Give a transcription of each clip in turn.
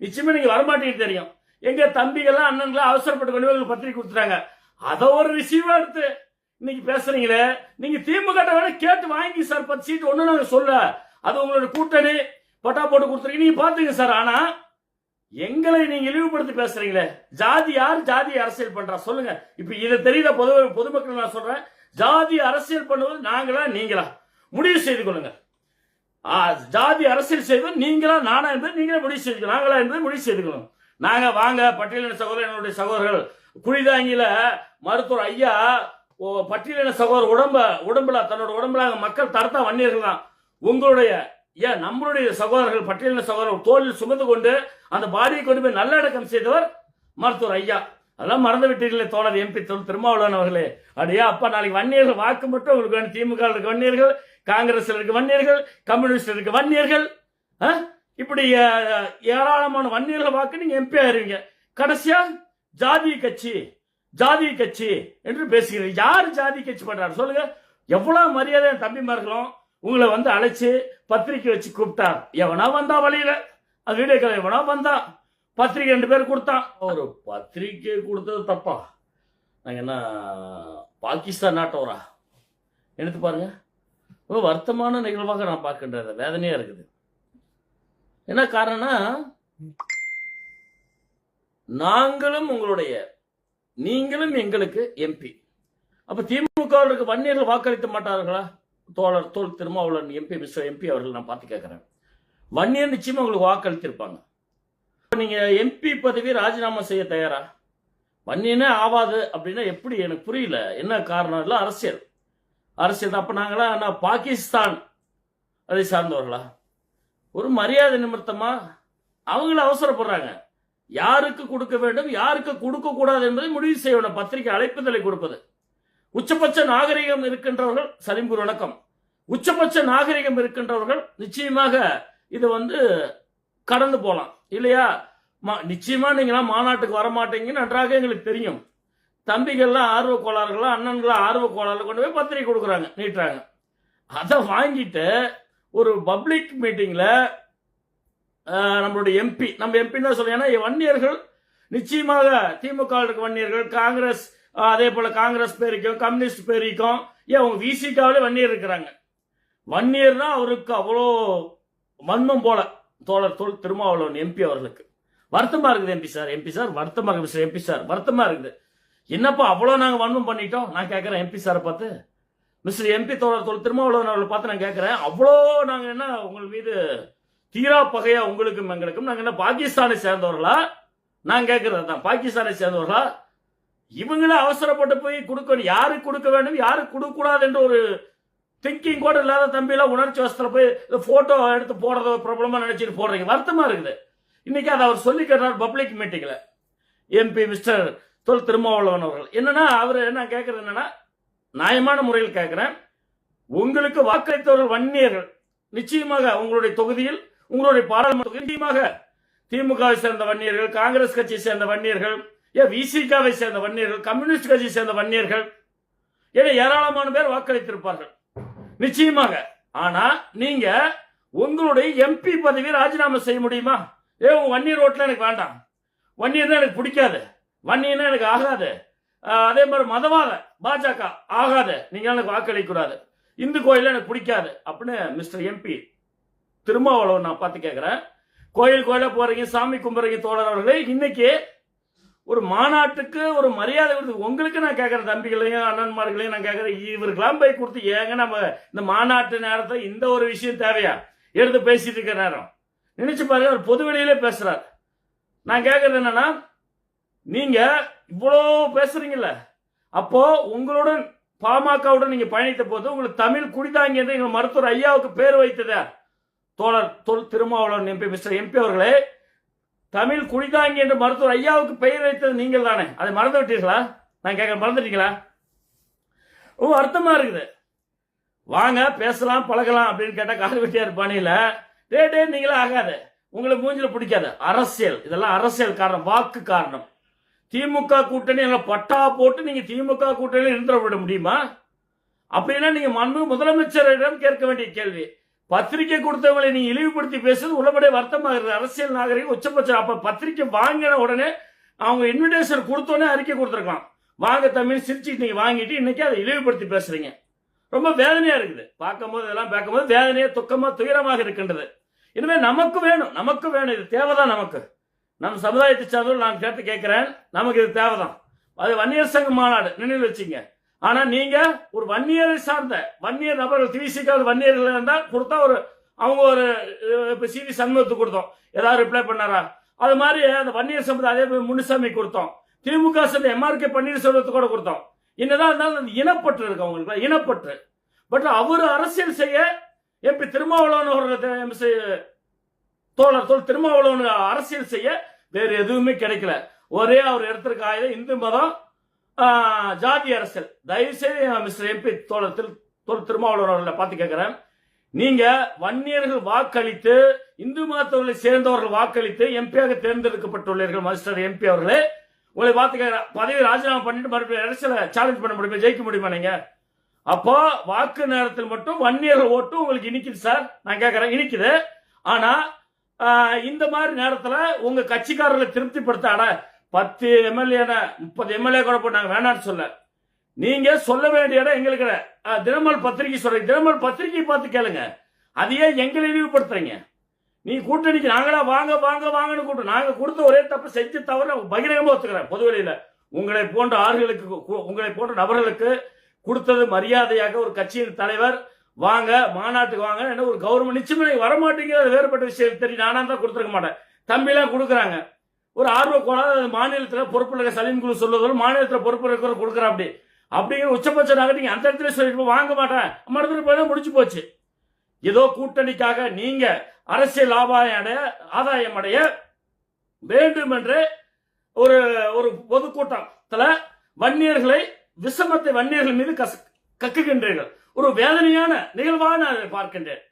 நிச்சயமா நீங்க வரமாட்டீங்க தெரியும். எங்க தம்பிகள்லாம் அண்ணன்களாம் அவசரப்பட்டு கொண்டு போய் பத்திரிக்கை கொடுத்துறாங்க அதை ஒரு ரிசீவா எடுத்து இன்னைக்கு பேசுறீங்களே? நீங்க திமுக வேணா கேட்டு வாங்கி சார் பத்து சீட்டு ஒண்ணு நாங்க சொல்ல. அது உங்களோட கூட்டணி. பட்டா போட்டு கொடுத்துருக்கீங்க. நீங்க பாத்துங்க சார் ஆனா எங்களை நீங்க இழிவுபடுத்தி பேசுறீங்களே? ஜாதி யார்? ஜாதி அரசியல் பண்றா? சொல்லுங்க. இப்ப இதை தெரியுத? பொது பொதுமக்கள் நான் சொல்றேன். ஜாதி அரசியல் பண்ணுவது நாங்களா நீங்களா? முடிவு செய்து கொள்ளுங்க. ஜாதி அரசியல் செய்வது நீங்களா நானா என்பது நீங்களே முடிவு செய்துக்கணும் நாங்களா என்பது முடிவு செய்துக்கணும். நாங்க வாங்க பட்டியலின சகோதரர் என்னுடைய சகோதரர்கள் குழிதாங்கில மருத்துவர் ஐயா ஓ, பட்டியலின சகோதரர் உடம்ப உடம்புல தன்னோட உடம்புல மக்கள் தரத்தா வன்னியர்கள் தான். உங்களுடைய ஏன் நம்மளுடைய சகோதரர்கள் பட்டியலின சகோதரர் தோளில் சுமந்து கொண்டு அந்த பாடியை கொண்டு போய் நல்லடக்கம் செய்தவர் மருத்துவர் ஐயா. அதெல்லாம் மறந்து விட்டீர்களே தோழர் எம்பி திருமாவளவன் அவர்களே. அப்படியா அப்பா நாளைக்கு வன்னியர்கள் வாக்கு மட்டும் உங்களுக்கு வேணும். திமுக இருக்க வன்னியர்கள் காங்கிரஸ்ல இருக்க வன்னியர்கள் கம்யூனிஸ்ட் இருக்க வன்னியர்கள் ஆ? இப்படி ஏராளமான வன்னியர்கள் வாக்கு நீங்க எம்பி ஆயிருவீங்க. கடைசியா ஜாதி கட்சி ஜாதி கட்சி என்று பேசுகிறீங்க. யார் ஜாதி கட்சி பண்றாரு சொல்லுங்க. எவ்வளவு மரியாதை என் தம்பிமார்களும் உங்களை வந்து அழைச்சு பத்திரிக்கை வச்சு கூப்பிட்டா. எவனா வந்தா வழியில? அது வீடியோ கால் எவனா வந்தா? பத்திரிக்கை ரெண்டு பேர் கொடுத்தான். ஒரு பத்திரிக்கை கொடுத்தது தப்பா? நாங்கள் என்ன பாகிஸ்தான் நாட்டவரா எடுத்து பாருங்க. ரொம்ப வருத்தமான நிகழ்வாக நான் பார்க்கின்றது வேதனையாக இருக்குது. என்ன காரணம்னா நாங்களும் உங்களுடைய நீங்களும் எங்களுக்கு எம்பி அப்போ திமுக வன்னியர்கள் வாக்களித்த மாட்டார்களா? தோழர் தோல் திருமாவளவன் எம்பி மிஸ்டர் எம்பி அவர்கள் நான் பார்த்து கேட்குறேன். வன்னியர் நிச்சயமாக உங்களுக்கு வாக்களித்திருப்பாங்க. நீங்க எம்பி பதவி ராஜினாமா செய்ய தயாரா? பண்ணினே ஆவாது அப்படின்னா எப்படி? எனக்கு புரியல. என்ன காரணம்? இல்லை அரசியல். அரசியல் அப்போ அப்ப நாங்களா நான் பாகிஸ்தான் அதை சார்ந்தவர்களா? ஒரு மரியாதை நிமித்தமா அவங்கள அவசரப்படுறாங்க. யாருக்கு கொடுக்க வேண்டும் யாருக்கு கொடுக்க கூடாது என்பதை முடிவு செய்ய வேண்டும் பத்திரிகை அழைப்புதலை கொடுப்பது. உச்சபட்ச நாகரிகம் இருக்கின்றவர்கள் சலிம்பூர் வணக்கம். உச்சபட்ச நாகரிகம் இருக்கின்றவர்கள் நிச்சயமாக இது வந்து கடந்து போலாம் இல்லையா? மா- நிச்சயமா நீங்களாம் மாநாட்டுக்கு வர மாட்டீங்கன்னு நன்றாக எங்களுக்கு தெரியும். தம்பிகள்லாம் ஆர்வ கோளாறுகளா அண்ணன்களாம் ஆர்வ கோளாறுல கொண்டு போய் பத்திரிக்கை கொடுக்குறாங்க நீட்டுறாங்க. அதை வாங்கிட்டு ஒரு பப்ளிக் மீட்டிங்ல நம்மளுடைய எம்பி நம்ம எம்பி தான் சொல்ல ஏன்னா வன்னியர்கள் நிச்சயமாக திமுக வன்னியர்கள் காங்கிரஸ் அதே போல காங்கிரஸ் பேரிக்கும் கம்யூனிஸ்ட் பேரிக்கும் ஏன் அவங்க விசிகாவிலே வன்னியர் இருக்கிறாங்க. வன்னியர் தான் அவருக்கு அவ்வளோ மன்மம் போல தோழர் தோல் திருமாவளவன் எம்பி அவர்களுக்கு. வருத்தமா இருக்குது எம்பி சார். எம்பி சார் வருத்தமா இருக்குது மிஸ்டர் எம்பி சார் வருத்தமா இருக்குது. என்னப்பா அவ்வளோ நாங்கள் வன்மம் பண்ணிட்டோம்? நான் கேட்குறேன் எம்பி சாரை பார்த்து. மிஸ்டர் எம்பி தோழர் தோல் திருமாவளவன் அவர்களை பார்த்து நான் கேட்குறேன் அவ்வளோ நாங்கள் என்ன உங்கள் மீது தீரா பகையா உங்களுக்கும் எங்களுக்கும் நாங்கள் என்ன பாகிஸ்தானை சேர்ந்தவர்களா? நான் கேட்கறது தான் பாகிஸ்தானை சேர்ந்தவர்களா? இவங்களே அவசரப்பட்டு போய் கொடுக்கணும். யாருக்கு கொடுக்க வேண்டும்? யாருக்கு கொடுக்கக்கூடாது என்ற ஒரு திங்கிங் கூட இல்லாத தம்பியெல்லாம் உணர்ச்சி வசத்தில் போய் இந்த போட்டோ எடுத்து போடுறத ஒரு பிரபலமா நினைச்சிட்டு போடுறீங்க. வருத்தமாக இருக்குது. இன்னைக்கு அதை அவர் சொல்லி பப்ளிக் மீட்டிங்கில் எம்பி மிஸ்டர் தொல் திருமாவளவன் அவர்கள். என்னன்னா அவர் என்ன கேட்கறது என்னன்னா நியாயமான முறையில் கேட்கிறேன் உங்களுக்கு வாக்களித்தவர்கள் வன்னியர்கள். நிச்சயமாக உங்களுடைய தொகுதியில் உங்களுடைய பாராளுமன்ற நிச்சயமாக திமுகவை சேர்ந்த வன்னியர்கள் காங்கிரஸ் கட்சியை சேர்ந்த வன்னியர்கள் ஏன் விசிகாவை சேர்ந்த வன்னியர்கள் கம்யூனிஸ்ட் கட்சியை சேர்ந்த வன்னியர்கள் ஏன்னா ஏராளமான பேர் வாக்களித்திருப்பார்கள். நிச்சயமாக. ஆனா நீங்க உங்களுடைய எம்பி பதவியை ராஜினாமா செய்ய முடியுமா? ஏ உங்க வன்னியர் ஓட்டெலாம் எனக்கு வேண்டாம். வன்னியர்னா எனக்கு பிடிக்காது. வன்னியர்னா எனக்கு ஆகாது. அதே மாதிரி மதவாத பாஜக ஆகாது. நீங்கள் எனக்கு வாக்களிக்க கூடாது. இந்து கோயில எனக்கு பிடிக்காது. அப்படின்னு மிஸ்டர் எம்பி திருமாவளவன் நான் பார்த்து கேட்குறேன் கோயில் கோயிலாக போகிறீங்க சாமி கும்புறீங்க தோழர் அவர்களே இன்னைக்கு ஒரு மாநாட்டுக்கு ஒரு மரியாதை கொடுத்து உங்களுக்கு நான் கேட்கறேன் தம்பிகளையும் அண்ணன்மார்களையும் நான் கேட்குறேன் இவருக்கெல்லாம் போய் கொடுத்து ஏங்க நம்ம இந்த மாநாட்டு நேரத்தில் இந்த ஒரு விஷயம் தேவையா? எடுத்து பேசிட்டு இருக்க நேரம். நினைச்சு பாருங்க அவர் பொது வெளியிலே பேசுறார். நான் கேட்கறது என்னன்னா நீங்க இவ்வளோ பேசுறீங்கல்ல அப்போ உங்களுடன் பாமகவுடன் நீங்க பயணித்த போது உங்களுக்கு தமிழ் குடிதாங்கி என்று எங்கள் மருத்துவர் ஐயாவுக்கு பேர் வைத்ததா தோழர் Thol Thirumavalavan MP mister MP அவர்களே. தமிழ் குடிதாங்கி என்று மருத்துவர் ஐயாவுக்கு பெயர் வைத்தது நீங்கள் தானே? அதை மறந்து விட்டீர்களா? நான் கேட்க மறந்துட்டீங்களா? ரொம்ப அர்த்தமா இருக்குது. வாங்க பேசலாம் பழகலாம் அப்படின்னு கேட்டா கால் வெட்டியார் பாணியில டே நீங்களே ஆகாது. உங்களை மூஞ்சில பிடிக்காது. அரசியல். இதெல்லாம் அரசியல் காரணம் வாக்கு காரணம். திமுக கூட்டணி எல்லாம் பட்டா போட்டு நீங்க திமுக கூட்டணி இருந்துட விட முடியுமா? அப்படின்னா நீங்க மண்பு முதலமைச்சரிடம் கேட்க வேண்டிய கேள்வி. பத்திரிக்கை கொடுத்தவங்களை நீங்க இழிவுபடுத்தி பேசுறது உள்ளபடியே வருத்தமாகிறது. அரசியல் நாகரிகம் உச்சபட்சம். அப்ப பத்திரிக்கை வாங்கின உடனே அவங்க இன்விடேஷன் கொடுத்தோடனே அறிக்கை கொடுத்துருக்கலாம். வாங்க தமிழ் சிரிச்சு நீங்க வாங்கிட்டு இன்னைக்கு அதை இழிவுபடுத்தி பேசுறீங்க. ரொம்ப வேதனையா இருக்குது. பார்க்கும்போது இதெல்லாம் பார்க்கும்போது வேதனையா துக்கமா துயரமாக இருக்கின்றது. இனிமே நமக்கு வேணும். நமக்கு வேணும். இது தேவைதான் நமக்கு. நம்ம சமுதாயத்தை சார்ந்தவர்கள் நான் கேட்டு கேட்கிறேன். நமக்கு இது தேவைதான். அது வன்னியர் சங்க மாநாடு. நினைவு வச்சுங்க. ஆனா நீங்க ஒரு வன்னியரை சார்ந்த வன்னியர் நபர்கள் திவிசிக்காத வன்னியர்கள் இருந்தால் கொடுத்தா ஒரு அவங்க ஒரு இப்போ சிவி சண்முகத்துக்கு கொடுத்தோம். ஏதாவது ரிப்ளை பண்ணாரா? அது மாதிரி அந்த வன்னியர் சமுதாயம் அதே மாதிரி முனுசாமி கொடுத்தோம். திமுக சேர்ந்த எம்ஆர்கே பன்னீர்செல்வத்துக்கு கூட கொடுத்தோம். என்னதான் இருந்தாலும் அந்த இனப்பற்று இருக்கு அவங்களுக்கு இனப்பற்று. பட் அவர் அரசியல் செய்ய எம்பி திருமாவளவன் அவர்கள் தோழர் தோல் திருமாவளவன் அரசியல் செய்ய வேறு எதுவுமே கிடைக்கல. ஒரே அவர் எடுத்திருக்க ஆயுதம் இந்து மதம் ஜாதி அரசியல். தயவுசெய்து மிஸ்டர் எம்பி தோழர் திரு தோல் திருமாவளவன் அவர்களை பார்த்து கேட்கிறேன். நீங்க வன்னியர்கள் வாக்களித்து இந்து மதத்தவர்களை சேர்ந்தவர்கள் வாக்களித்து எம்பியாக தேர்ந்தெடுக்கப்பட்டுள்ளீர்கள் மாஸ்டர் எம்பி அவர்களே. உங்களை பார்த்து பதவி ராஜினாமா பண்ணிட்டு மறுபடியும் அரசியல சேலஞ்ச் பண்ண முடியுமா? ஜெயிக்க முடியுமா நீங்க? அப்போ வாக்கு நேரத்தில் மட்டும் வன்னியர்கள் ஓட்டு உங்களுக்கு இனிக்குது சார் நான் கேட்கறேன் இனிக்குது. ஆனா இந்த மாதிரி நேரத்தில் உங்க கட்சிக்காரர்களை திருப்திப்படுத்த அட பத்து எம்எல்ஏ முப்பது எம்எல்ஏ கூட போட்டாங்க வேணான்னு வேணாம்னு சொல்ல. நீங்க சொல்ல வேண்டிய இடம் எங்களுக்கு தினமல் பத்திரிகை சொல்றீங்க தினமல் பத்திரிகை பார்த்து கேளுங்க. அதையே எங்களை இழிவுபடுத்துறீங்க. நீ கூட்டணிக்கு நாங்களா வாங்க வாங்க வாங்கன்னு கூட்டம் நாங்க கொடுத்த ஒரே தப்பு செஞ்சு தவிர பகிரங்கமா ஒத்துக்கிறேன் பொதுவெளியில உங்களை போன்ற ஆறுகளுக்கு உங்களை போன்ற நபர்களுக்கு கொடுத்தது மரியாதையாக ஒரு கட்சியின் தலைவர் வாங்க மாநாட்டுக்கு வாங்க என்ன ஒரு கவர்மெண்ட் நிச்சயமா நீங்க வரமாட்டீங்க வேறுபட்ட விஷயம். தெரியும் நானா தான் கொடுத்துருக்க மாட்டேன். தம்பிலாம் கொடுக்குறாங்க. ஒரு ஆர்வ கோளாறு மாநிலத்தில் பொறுப்பில் இருக்க சலீம் குழு சொல்லுவதும் மாநிலத்தில் பொறுப்பு இருக்கிற கொடுக்குறா அப்படி அப்படிங்கிற உச்சபட்சம் நாங்கள் நீங்கள் அந்த இடத்துல சொல்லிட்டு வாங்க மாட்டேன். மறுபடியும் போய் முடிச்சு போச்சு. ஏதோ கூட்டணிக்காக நீங்க அரசியல் ஆதாயம் அடைய ஆதாயம் அடைய வேண்டும் என்று ஒரு ஒரு பொதுக்கூட்டத்தில் வன்னியர்களை விஷமத்தை வன்னியர்கள் மீது கச கக்குகின்றீர்கள். ஒரு வேதனையான நிகழ்வாக நான் அதை பார்க்கின்றேன்.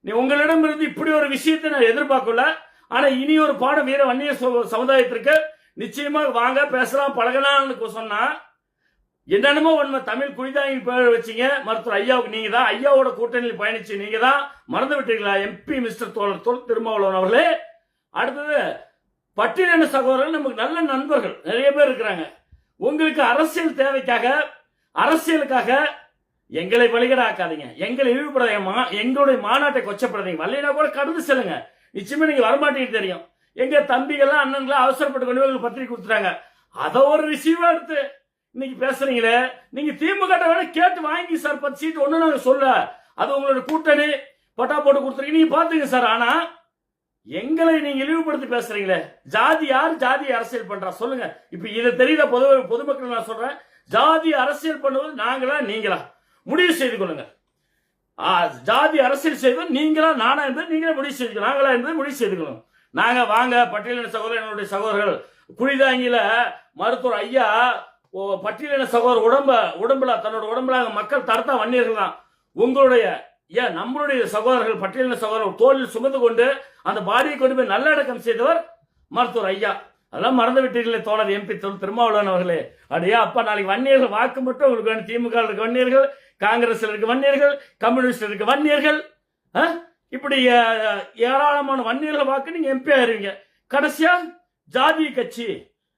நீ உங்களிடமிருந்து இப்படி ஒரு விஷயத்தை நான் எதிர்பார்க்கல. ஆனா இனி ஒரு பாடம் வீர வன்னிய சு- சமுதாயத்திற்கு நிச்சயமாக வாங்க பேசலாம் பழகலாம்னு சொன்னா என்னென்னமோ உண்மை. தமிழ் குடிதாங்கி பேர் வச்சீங்க. மருத்துவர் ஐயாவுக்கு நீங்க தான் ஐயாவோட கூட்டணியில் பயணிச்சு நீங்க தான் மறந்து விட்டீங்களா எம்பி மிஸ்டர் தோழர் தோல் திருமாவளவன் அவர்களே. அடுத்தது பட்டியலின சகோதரர்கள் நமக்கு நல்ல நண்பர்கள். நிறைய பேர் இருக்கிறாங்க. உங்களுக்கு அரசியல் தேவைக்காக அரசியலுக்காக எங்களை வழிகடாக்காதீங்க எங்களை இழிவுபடாதீங்க மா- எங்களுடைய மாநாட்டை கொச்சப்படாதீங்க வரலைன்னா கூட கடந்து செல்லுங்க. நிச்சயமா நீங்க வரமாட்டீங்க தெரியும். எங்க தம்பிகள்லாம் அண்ணன்களாம் அவசரப்பட்டு கொண்டு போய் கொடுத்துறாங்க பத்திரிக்கை கொடுத்துட்டாங்க. அதை ஒரு ரிசீவா எடுத்து இன்னைக்கு பேசுறீங்களே? நீங்க திமுக கேட்டு வாங்கி சார் பத்து சீட் ஒண்ணு நாங்க சொல்ல. அது உங்களோட கூட்டணி. பட்டா போட்டு கொடுத்துருக்கீங்க. நீங்க பாத்துங்க சார். ஆனா எங்களை நீங்க இழிவுபடுத்தி பேசுறீங்களே? ஜாதி யார்? ஜாதி அரசியல் பண்றா? சொல்லுங்க. இப்ப இதை தெரியல பொது பொதுமக்கள் நான் சொல்றேன். ஜாதி அரசியல் பண்ணுவது நாங்களா? நீங்களா? முடிவு செய்து கொள்ளுங்க. ஆ, ஜாதி அரசியல் செய்வது நீங்களா? நானா என்பது நீங்களே முடிவு செய்து நாங்களா என்பது முடிவு செய்து கொள்ளுங்க. நாங்க வாங்க பட்டியலின் சகோதரர் என்னுடைய சகோதரர்கள். குழிதாங்கில மருத்துவர் ஐயா பட்டியலின சகோதர உடம்ப உடம்புல தன்னோட உடம்புல மக்கள் தரத்தா வன்னியர்கள் தான் உங்களுடைய ஏன் நம்மளுடைய சகோதரர்கள் பட்டியலின சகோதரர் தோளில் சுமந்து கொண்டு அந்த பாடியை கொண்டு போய் நல்லடக்கம் செய்தவர் மருத்துவர் ஐயா. அதெல்லாம் மறந்து விட்டீர்களே தோழர் எம்பி தொல் திருமாவளவன் அவர்களே. அப்படியே அப்பா நாளைக்கு வன்னியர்கள் வாக்கு மட்டும் உங்களுக்கு வேணும். திமுக இருக்க வன்னியர்கள் காங்கிரஸ்ல இருக்க வன்னியர்கள் கம்யூனிஸ்ட் இருக்க வன்னியர்கள் ஆ? இப்படி ஏராளமான வன்னியர்கள் வாக்கு நீங்க எம்பி ஆயிருவீங்க. கடைசியா ஜாதி கட்சி.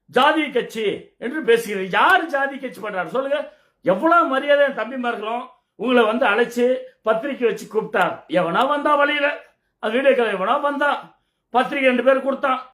ஜாதி கட்சி என்று பேசுகிறீங்க யார் ஜாதி கட்சி பண்றாரு? சொல்லுங்க. எவ்வளவு மரியாதை என் தம்பிமார்களும் உங்களை வந்து அழைச்சு பத்திரிக்கை வச்சு கூப்பிட்டார். எவனா வந்தா வழியில. அது வீடியோ எவனா வந்தான் பத்திரிக்கை ரெண்டு பேர் கொடுத்தான்.